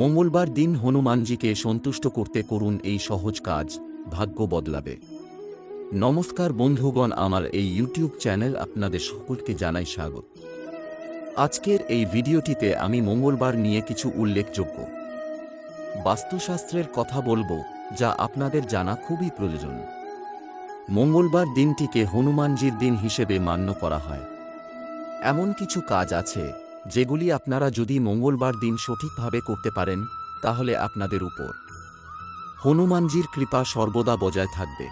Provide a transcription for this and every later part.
মঙ্গলবার দিন হনুমানজিকে সন্তুষ্ট করতে করুন এই সহজ কাজ, ভাগ্য বদলাবে। নমস্কার বন্ধুগণ, আমার এই ইউটিউব চ্যানেল আপনাদের সকলকে জানাই স্বাগত। আজকের এই ভিডিওটিতে আমি মঙ্গলবার নিয়ে কিছু উল্লেখযোগ্য। বাস্তুশাস্ত্রের কথা বলব, যা আপনাদের জানা খুবই প্রয়োজন। মঙ্গলবার দিনটিকে হনুমানজির দিন হিসেবে মান্য করা হয়। এমন কিছু কাজ আছে যেগুলি আপনারা যদি মঙ্গলবার দিন সঠিকভাবে করতে পারেন, তাহলে আপনাদের উপর হনুমানজির কৃপা সর্বদা বজায় থাকবে।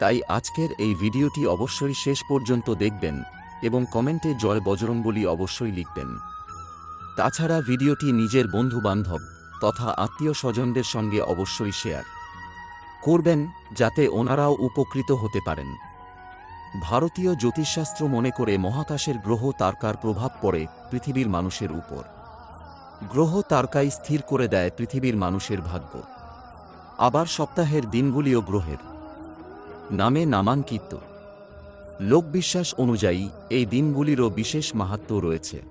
তাই আজকের এই ভিডিওটি অবশ্যই শেষ পর্যন্ত দেখবেন এবং কমেন্টে জয় বজরংবলী অবশ্যই লিখবেন। তাছাড়া ভিডিওটি নিজের বন্ধুবান্ধব তথা আত্মীয় স্বজনদের সঙ্গে অবশ্যই শেয়ার করবেন, যাতে ওনারাও উপকৃত হতে পারেন। ভারতীয় জ্যোতিষশাস্ত্র মনে করে মহাকাশের গ্রহ তারকার প্রভাব পড়ে পৃথিবীর মানুষের উপর। গ্রহ তারকাই স্থির করে দেয় পৃথিবীর মানুষের ভাগ্য। আবার সপ্তাহের দিনগুলিও গ্রহের। নামে নামাঙ্কিত। লোকবিশ্বাস অনুযায়ী এই দিনগুলিরও বিশেষ মাহাত্ম্য রয়েছে।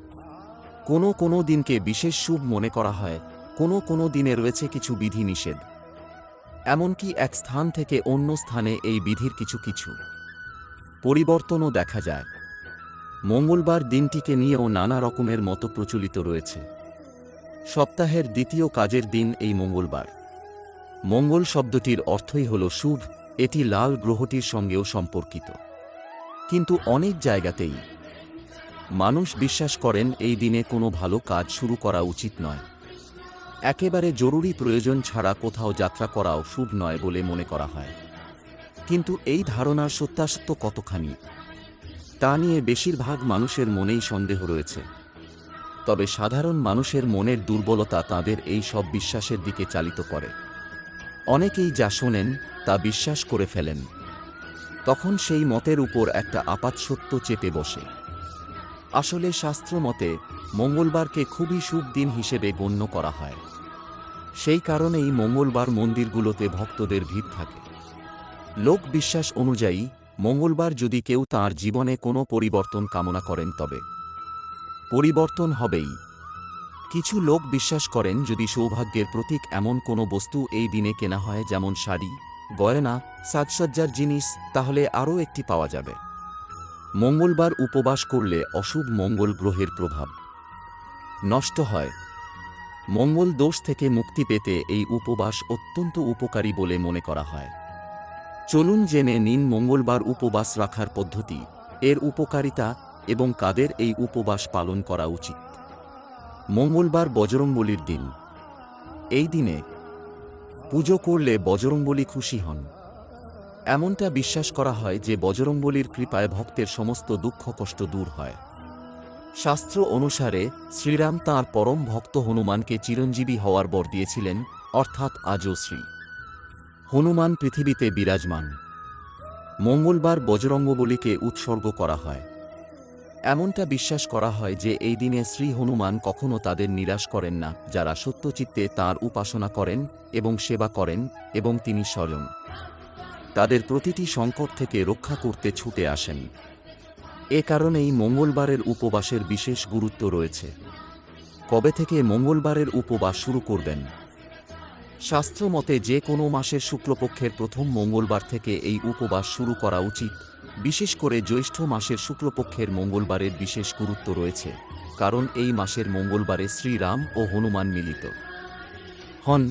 কোনো কোনো দিনকে বিশেষ শুভ মনে করা হয়, কোনো কোনো দিনে রয়েছে কিছু বিধি নিষেধ এমনকি এক স্থান থেকে অন্য স্থানে এই বিধির কিছু কিছু। পরিবর্তনও দেখা যায়। মঙ্গলবার দিনটিকে নিয়েও নানা রকমের মতো প্রচলিত রয়েছে। সপ্তাহের দ্বিতীয় কাজের দিন এই মঙ্গলবার। মঙ্গল শব্দটির অর্থই হল শুভ, এটি লাল গ্রহটির সঙ্গেও সম্পর্কিত। কিন্তু অনেক জায়গাতেই মানুষ বিশ্বাস করেন এই দিনে কোনো ভালো কাজ শুরু করা উচিত নয়। একেবারে জরুরি প্রয়োজন ছাড়া কোথাও যাত্রা করাও শুভ নয় বলে মনে করা হয়। কিন্তু এই ধারণার সত্যাসত্য কতখানি? তা নিয়ে বেশিরভাগ মানুষের মনেই সন্দেহ রয়েছে। তবে সাধারণ মানুষের মনের দুর্বলতা তাদের এই সব বিশ্বাসের দিকে চালিত করে। অনেকেই যা শোনেন, তা বিশ্বাস করে ফেলেন। তখন সেই মতের উপর একটা আপাত সত্য চেপে বসে। আসলে শাস্ত্র মতে, মঙ্গলবারকে খুবই শুভ দিন হিসেবে গণ্য করা হয়। সেই কারণেই মঙ্গলবার মন্দিরগুলোতে ভক্তদের ভিড় থাকে। লোক বিশ্বাস অনুযায়ী, মঙ্গলবার যদি কেউ তার জীবনে কোনো পরিবর্তন কামনা করেন তবে। পরিবর্তন হবেই। কিছু লোক বিশ্বাস করেন যদি সৌভাগ্যের প্রতীক এমন কোনো বস্তু এই দিনে কেনা হয় যেমন শাড়ি, গয়না, সাজসজ্জার জিনিস, তাহলে আরও একটি পাওয়া যাবে। মঙ্গলবার উপবাস করলে অশুভ মঙ্গল গ্রহের প্রভাব নষ্ট হয়। মঙ্গল দোষ থেকে মুক্তি পেতে এই উপবাস অত্যন্ত উপকারী বলে মনে করা হয়। চলুন জেনে নিন মঙ্গলবার উপবাস রাখার পদ্ধতি, এর উপকারিতা এবং কাদের এই উপবাস পালন করা উচিত। মঙ্গলবার বজরংবলির দিন। এই দিনে পুজো করলে বজরংবলী খুশি হন। এমনটা বিশ্বাস করা হয় যে বজরংবলীর কৃপায় ভক্তের সমস্ত দুঃখ কষ্ট দূর হয়। শাস্ত্র অনুসারে শ্রীরাম তাঁর পরম ভক্ত হনুমানকে চিরঞ্জীবী হওয়ার বর দিয়েছিলেন, অর্থাৎ আজও শ্রী। হনুমান পৃথিবীতে বিরাজমান। মঙ্গলবার বজরঙ্গবলীকে উৎসর্গ করা হয়। এমনটা বিশ্বাস করা হয় যে এই দিনে শ্রী হনুমান কখনও তাদের নিরাশ করেন না, যারা সত্যচিত্তে তার উপাসনা করেন এবং সেবা করেন এবং তিনি স্বয়ং। তাদের প্রতিটি সংকট থেকে রক্ষা করতে ছুটে আসেন। এ কারণেই মঙ্গলবারের উপবাসের বিশেষ গুরুত্ব রয়েছে। কবে থেকে মঙ্গলবারের উপবাস শুরু করবেন? শাস্ত্র মতে যে কোনো মাসের শুক্লপক্ষের প্রথম মঙ্গলবার থেকে এই উপবাস শুরু করা উচিত। বিশেষ করে জ্যৈষ্ঠ মাসের শুক্লপক্ষের মঙ্গলবারের বিশেষ গুরুত্ব রয়েছে, কারণ এই মাসের মঙ্গলবারে শ্রীরাম ও হনুমান মিলিত। হন,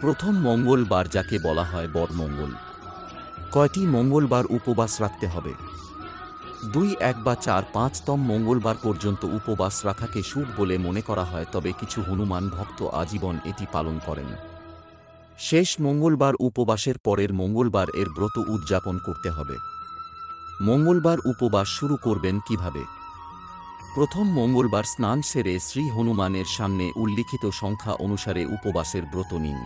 প্রথম মঙ্গলবার যাকে বলা হয় বরমঙ্গল কয়টি মঙ্গলবার উপবাস রাখতে হবে? দুই, এক বা চার পাঁচতম মঙ্গলবার পর্যন্ত উপবাস রাখাকে শুভ বলে মনে করা হয়, তবে কিছু হনুমান ভক্ত আজীবন এটি পালন করেন। শেষ মঙ্গলবার উপবাসের পরের মঙ্গলবার এর ব্রত উদযাপন করতে হবে। মঙ্গলবার উপবাস শুরু করবেন কীভাবে? প্রথম মঙ্গলবার স্নান সেরে শ্রী হনুমানের সামনে উল্লিখিত সংখ্যা অনুসারে উপবাসের ব্রত নিন।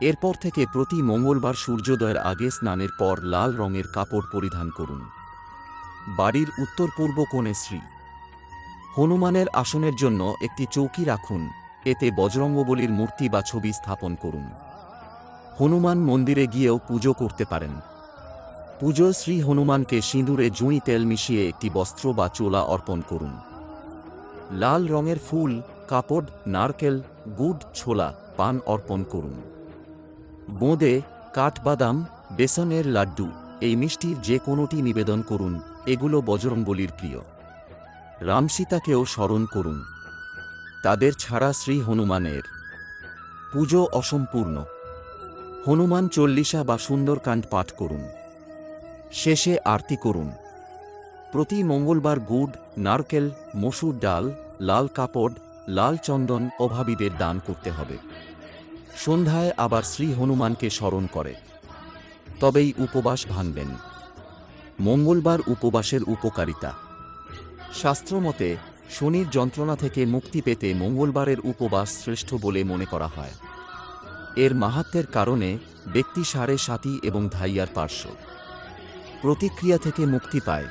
এরপর থেকে প্রতি মঙ্গলবার সূর্যোদয়ের আগে স্নানের পর লাল রঙের কাপড় পরিধান করুন। বাড়ির উত্তর পূর্ব কোণে শ্রী। হনুমানের আসনের জন্য একটি চৌকি রাখুন, এতে বজরঙ্গবলীর মূর্তি বা ছবি স্থাপন করুন। হনুমান মন্দিরে গিয়েও পুজো করতে পারেন। পুজো শ্রী হনুমানকে সিঁদুরে জুঁই তেল মিশিয়ে একটি বস্ত্র বা চোলা অর্পণ করুন। লাল রঙের ফুল, কাপড়, নারকেল, গুড়, ছোলা, পান অর্পণ করুন। বোঁদে কাঠবাদাম, বেসনের লাড্ডু, এই মিষ্টির যে কোনোটি নিবেদন করুন এগুলো বজরংবলির প্রিয়। রামসীতাকেও স্মরণ করুন। তাদের ছাড়া শ্রী হনুমানের পুজো অসম্পূর্ণ। হনুমান চল্লিশা বা সুন্দরকাণ্ড পাঠ করুন। শেষে আরতি করুন। প্রতি মঙ্গলবার গুড়, নারকেল, মসুর ডাল, লাল কাপড়, লাল চন্দন অভাবীদের দান করতে হবে। সন্ধ্যায় আবার শ্রী হনুমানকে স্মরণ করে। তবেই উপবাস ভাঙবেন। মঙ্গলবার উপবাসের উপকারিতা। শাস্ত্রমতে, শনির যন্ত্রণা থেকে মুক্তি পেতে মঙ্গলবারের উপবাস শ্রেষ্ঠ বলে মনে করা হয়। এর মাহাত্মের কারণে ব্যক্তি সাড়ে সাতি এবং ধাইয়ার পার্শ্ব। প্রতিক্রিয়া থেকে মুক্তি পায়।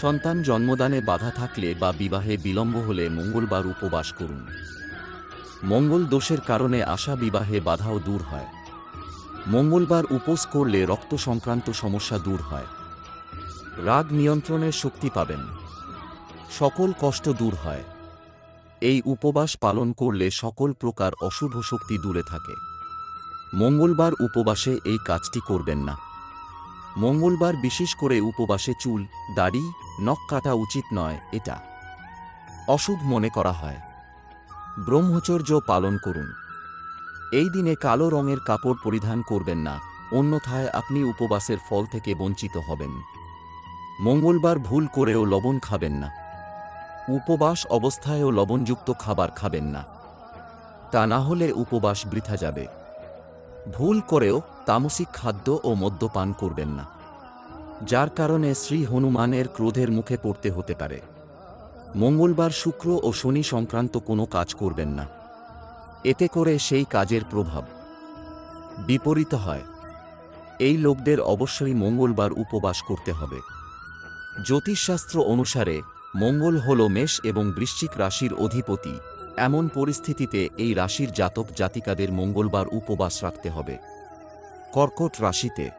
সন্তান জন্মদানে বাধা থাকলে বা বিবাহে বিলম্ব হলে মঙ্গলবার উপবাস করুন। মঙ্গল দোষের কারণে আসা বিবাহে বাধাও দূর হয়। মঙ্গলবার উপোস করলে রক্ত সংক্রান্ত সমস্যা দূর হয়। রাগ নিয়ন্ত্রণের শক্তি পাবেন। সকল কষ্ট দূর হয়। এই উপবাস পালন করলে সকল প্রকার অশুভ শক্তি দূরে থাকে। মঙ্গলবার উপবাসে এই কাজটি করবেন না। মঙ্গলবার বিশেষ করে উপবাসে চুল, দাড়ি, নখ কাটা উচিত নয়, এটা অশুভ মনে করা হয়। ব্রহ্মচর্য পালন করুন। এই দিনে কালো রঙের কাপড় পরিধান করবেন না, অন্যথায় আপনি উপবাসের ফল থেকে বঞ্চিত হবেন। মঙ্গলবার ভুল করেও লবণ খাবেন না। উপবাস অবস্থায়ও লবণযুক্ত খাবার খাবেন না। তা না হলে উপবাস বৃথা যাবে। ভুল করেও তামসিক খাদ্য ও মদ্যপান করবেন না। যার কারণে শ্রী হনুমানের ক্রোধের মুখে পড়তে হতে পারে। মঙ্গলবার শুক্র ও শনি সংক্রান্ত কোনো কাজ করবেন না। এতে করে সেই কাজের প্রভাব বিপরীত হয়। এই লোকদের অবশ্যই মঙ্গলবার উপবাস করতে হবে। জ্যোতিষশাস্ত্র অনুসারে, মঙ্গল হল মেষ এবং বৃশ্চিক রাশির অধিপতি। এমন পরিস্থিতিতে এই রাশির জাতক জাতিকাদের মঙ্গলবার উপবাস রাখতে হবে। কর্কট রাশিতে,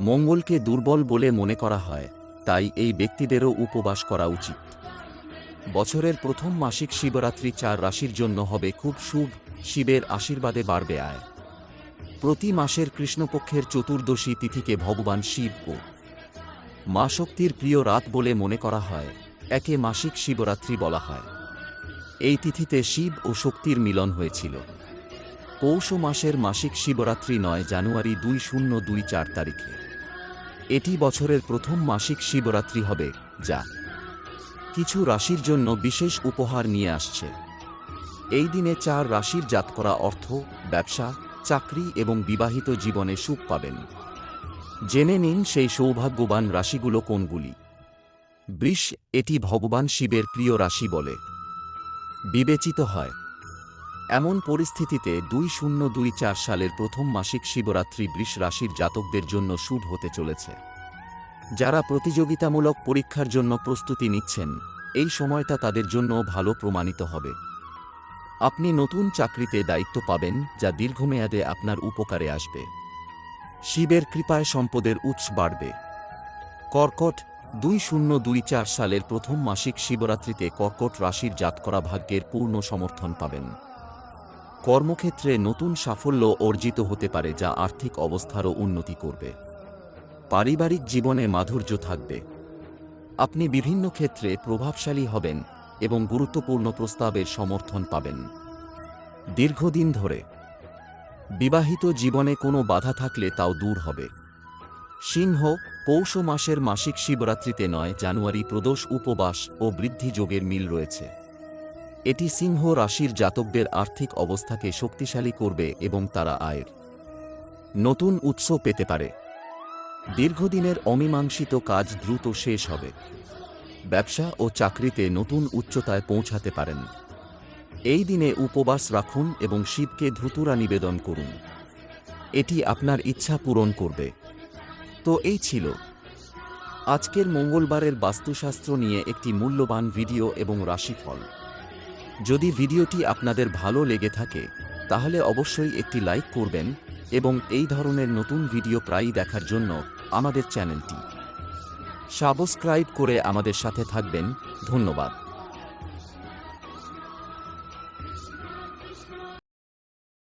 মঙ্গলকে দুর্বল বলে মনে করা হয়, তাই এই ব্যক্তিদেরও উপবাস করা উচিত। বছরের প্রথম মাসিক শিবরাত্রি চার রাশির জন্য হবে খুব শুভ, শিবের আশীর্বাদে বাড়বে আয়। প্রতি মাসের কৃষ্ণপক্ষের চতুর্দশী তিথিকে ভগবান শিব ও মা শক্তির প্রিয় রাত বলে মনে করা হয়, একে মাসিক শিবরাত্রি বলা হয়। এই তিথিতে শিব ও শক্তির মিলন হয়েছিল। পৌষ মাসের মাসিক শিবরাত্রি নয় জানুয়ারি দুই শূন্য দুই চার তারিখে। এটি বছরের প্রথম মাসিক শিবরাত্রি হবে, যা কিছু রাশির জন্য বিশেষ উপহার নিয়ে আসছে। এই দিনে চার রাশির জাত করা অর্থ, ব্যবসা, চাকরি এবং বিবাহিত জীবনে সুখ পাবেন। জেনে নিন সেই সৌভাগ্যবান রাশিগুলো কোনগুলি। বৃষ এটি ভগবান শিবের প্রিয় রাশি বলে। বিবেচিত হয়। এমন পরিস্থিতিতে দুই শূন্য দুই চার সালের প্রথম মাসিক শিবরাত্রি বৃষ রাশির জাতকদের জন্য শুভ হতে চলেছে। যারা প্রতিযোগিতামূলক পরীক্ষার জন্য প্রস্তুতি নিচ্ছেন, এই সময়টা তাদের জন্য ভালো প্রমাণিত হবে। আপনি নতুন চাকরিতে দায়িত্ব পাবেন, যা দীর্ঘমেয়াদে আপনার উপকারে আসবে। শিবের কৃপায় সম্পদের উৎস বাড়বে। কর্কট দুই শূন্য দুই চার সালের প্রথম মাসিক শিবরাত্রিতে কর্কট রাশির জাত করা ভাগ্যের পূর্ণ সমর্থন পাবেন। কর্মক্ষেত্রে নতুন সাফল্য অর্জিত হতে পারে যা আর্থিক অবস্থারও উন্নতি করবে। পারিবারিক জীবনে মাধুর্য থাকবে। আপনি বিভিন্ন ক্ষেত্রে প্রভাবশালী হবেন এবং গুরুত্বপূর্ণ প্রস্তাবের সমর্থন পাবেন। দীর্ঘদিন ধরে বিবাহিত জীবনে কোনো বাধা থাকলে তাও দূর হবে। সিংহ পৌষ মাসের মাসিক শিবরাত্রিতে নয়, জানুয়ারি প্রদোষ উপবাস ও বৃদ্ধি যোগের মিল রয়েছে। এটি সিংহ রাশির জাতকদের আর্থিক অবস্থাকে শক্তিশালী করবে এবং তারা আয়ের নতুন উৎস পেতে পারে। দীর্ঘদিনের অমীমাংসিত কাজ দ্রুত শেষ হবে। ব্যবসা ও চাকরিতে নতুন উচ্চতায় পৌঁছাতে পারেন। এই দিনে উপবাস রাখুন এবং শিবকে ধুতুরা নিবেদন করুন। এটি আপনার ইচ্ছা পূরণ করবে। তো এই ছিল আজকের মঙ্গলবারের বাস্তুশাস্ত্র নিয়ে একটি মূল্যবান ভিডিও এবং রাশিফল। যদি ভিডিওটি আপনাদের ভালো লেগে থাকে, তাহলে অবশ্যই একটি লাইক করবেন এবং এই ধরনের নতুন ভিডিও প্রায়ই দেখার জন্য আমাদের চ্যানেলটি সাবস্ক্রাইব করে আমাদের সাথে থাকবেন। ধন্যবাদ।